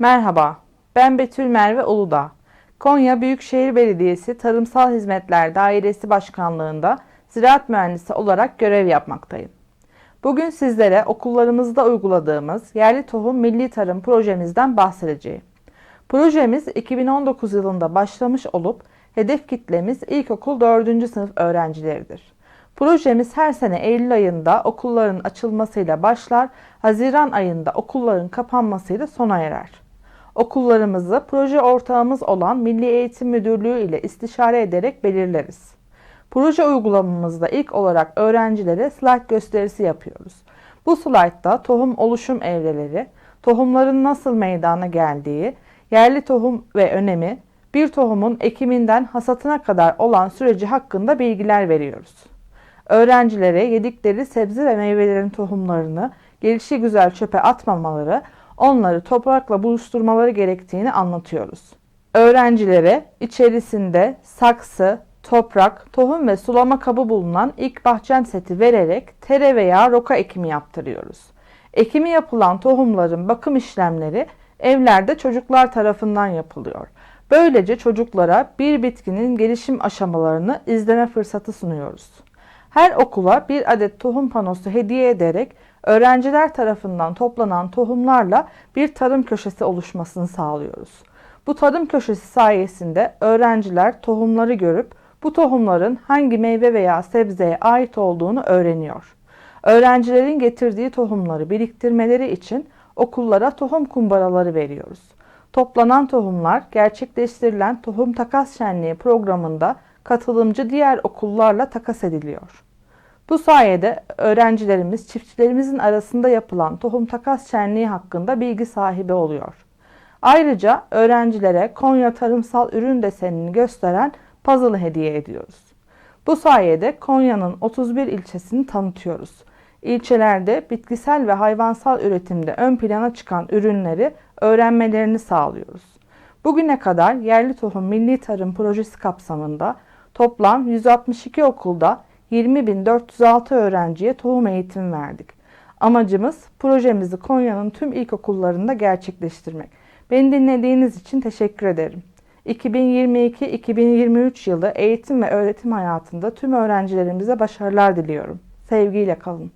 Merhaba, ben Betül Merve Uludağ. Konya Büyükşehir Belediyesi Tarımsal Hizmetler Dairesi Başkanlığında ziraat mühendisi olarak görev yapmaktayım. Bugün sizlere okullarımızda uyguladığımız yerli tohum milli tarım projemizden bahsedeceğim. Projemiz 2019 yılında başlamış olup hedef kitlemiz ilkokul 4. sınıf öğrencileridir. Projemiz her sene Eylül ayında okulların açılmasıyla başlar, Haziran ayında okulların kapanmasıyla sona erer. Okullarımızı proje ortağımız olan Milli Eğitim Müdürlüğü ile istişare ederek belirleriz. Proje uygulamamızda ilk olarak öğrencilere slide gösterisi yapıyoruz. Bu slaytta tohum oluşum evreleri, tohumların nasıl meydana geldiği, yerli tohum ve önemi, bir tohumun ekiminden hasatına kadar olan süreci hakkında bilgiler veriyoruz. Öğrencilere yedikleri sebze ve meyvelerin tohumlarını gelişi güzel çöpe atmamaları, onları toprakla buluşturmaları gerektiğini anlatıyoruz. Öğrencilere içerisinde saksı, toprak, tohum ve sulama kabı bulunan ilk bahçem seti vererek tere veya roka ekimi yaptırıyoruz. Ekimi yapılan tohumların bakım işlemleri evlerde çocuklar tarafından yapılıyor. Böylece çocuklara bir bitkinin gelişim aşamalarını izleme fırsatı sunuyoruz. Her okula bir adet tohum panosu hediye ederek öğrenciler tarafından toplanan tohumlarla bir tarım köşesi oluşmasını sağlıyoruz. Bu tarım köşesi sayesinde öğrenciler tohumları görüp bu tohumların hangi meyve veya sebzeye ait olduğunu öğreniyor. Öğrencilerin getirdiği tohumları biriktirmeleri için okullara tohum kumbaraları veriyoruz. Toplanan tohumlar gerçekleştirilen tohum takas şenliği programında katılımcı diğer okullarla takas ediliyor. Bu sayede öğrencilerimiz çiftçilerimizin arasında yapılan tohum takas şenliği hakkında bilgi sahibi oluyor. Ayrıca öğrencilere Konya tarımsal ürün desenini gösteren puzzle hediye ediyoruz. Bu sayede Konya'nın 31 ilçesini tanıtıyoruz. İlçelerde bitkisel ve hayvansal üretimde ön plana çıkan ürünleri öğrenmelerini sağlıyoruz. Bugüne kadar yerli tohum milli tarım projesi kapsamında toplam 162 okulda 20.406 öğrenciye tohum eğitim verdik. Amacımız projemizi Konya'nın tüm ilkokullarında gerçekleştirmek. Beni dinlediğiniz için teşekkür ederim. 2022-2023 yılı eğitim ve öğretim hayatında tüm öğrencilerimize başarılar diliyorum. Sevgiyle kalın.